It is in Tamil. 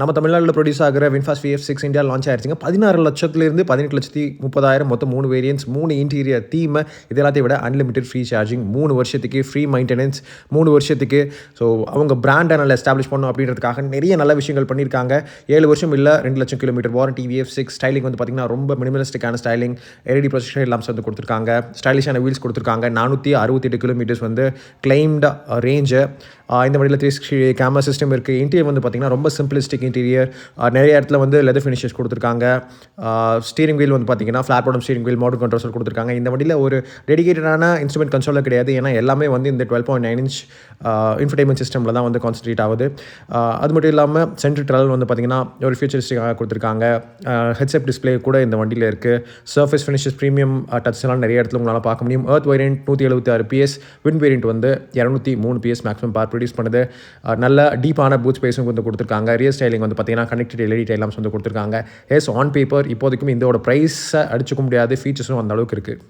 நம்ம தமிழ்நாட்டில் ப்ரொடியூஸ் ஆகிற VinFast VF six India launch ஆயிருச்சுங்க. பதினாறு லட்சத்துலேருந்து பதினெட்டு லட்சத்தி முப்பதாயிரம் மொத்தம் மூணு வேரியன்ஸ் மூணு இன்டீரியர் தீம் இது எல்லாத்தையும் விட அன்லிமிட்டட் ஃப்ரீ சார்ஜிங் மூணு வருஷத்துக்கு ஃப்ரீ மெயின்டெனன்ஸ் மூணு வருஷத்துக்கு ஸோ அவங்க பிராண்டை நல்லா எஸ்டாப்ளிஷ் பண்ணும் அப்படின்றதுக்காக நிறைய நல்ல விஷயங்கள் பண்ணியிருக்காங்க. ஏழு வருஷம் இல்லை ரெண்டு லட்சம் kilometer warranty VF six styling வந்து பார்த்திங்கன்னா ரொம்ப மினிமலிஸ்டிக்கான ஸ்டைலிங் எல்இடி ப்ரொசெஷன் எல்லாம் வந்து கொடுத்துருக்காங்க. ஸ்டைலிஷான வீல்ஸ் கொடுத்துருக்காங்க. நானூற்றி அறுபத்தெட்டு கிலோமீட்டர்ஸ் வந்து கிளைம்டு ரேஞ்சு இந்த வழியில் த்ரீ சிக்ஸ்டி கேமரா சிஸ்டம் இருக்குது இன்டீரியர் வந்து பார்த்திங்கன்னா ரொம்ப சிம்பிளிஸ்டிக் இன்டீரியர் நிறைய இடத்துல வந்து லெதர் ஃபினிஷஸ் கொடுத்துருக்காங்க. ஸ்டீரிங் வீல் வந்து பார்த்திங்கன்னா flat bottom steering wheel motor control கொடுத்துருக்காங்க. இந்த வண்டியில் ஒரு டெடிகேட்டடான இன்ஸ்ட்ருமெண்ட் கன்சோலில் கிடையாது. ஏன்னா எல்லாமே வந்து இந்த twelve point nine inch infotainment சிஸ்டமில் தான் வந்து கான்சன்ட்ரேட் ஆகுது. அது மட்டும் இல்லாமல் சென்ட்ரல் ட்ரல் வந்து பார்த்திங்கன்னா ஒரு ஃபியூச்சரிஸ்டிக்காக கொடுத்துருக்காங்க. ஹெட்செட் டிஸ்பிளே கூட இந்த வண்டியில் இருக்குது சர்ஃபேஸ் ஃபினிஷஸ் ப்ரீமியம் டச் எல்லாம் நிறைய இடத்துல உங்களால் பார்க்க முடியும். எர்த் வேரியன்ட் நூற்றி எழுபத்தி ஆறு பிஎஸ் வின் வேரியன்ட் வந்து இரநூத்தி மூணு பிஎஸ் மேக்ஸிமம் பார் ப்ரொடியூஸ் பண்ணுது. நல்ல டீப்பான பூத் ஸ்பேஸும் வந்து கொடுத்துருக்காங்க. ரியல் ஸ்டைலிங் வந்து பார்த்தீங்கன்னா கனெக்டட் எல்இடி டைலாம்ஸ் வந்து கொடுத்துருக்காங்க. எஸ் ஆன் பேப்பர் இப்போதைக்கும் இதோட ப்ரைஸை அடிச்சுக்க முடியாது. ஃபீச்சர்ஸும் அந்த அளவுக்கு இருக்குது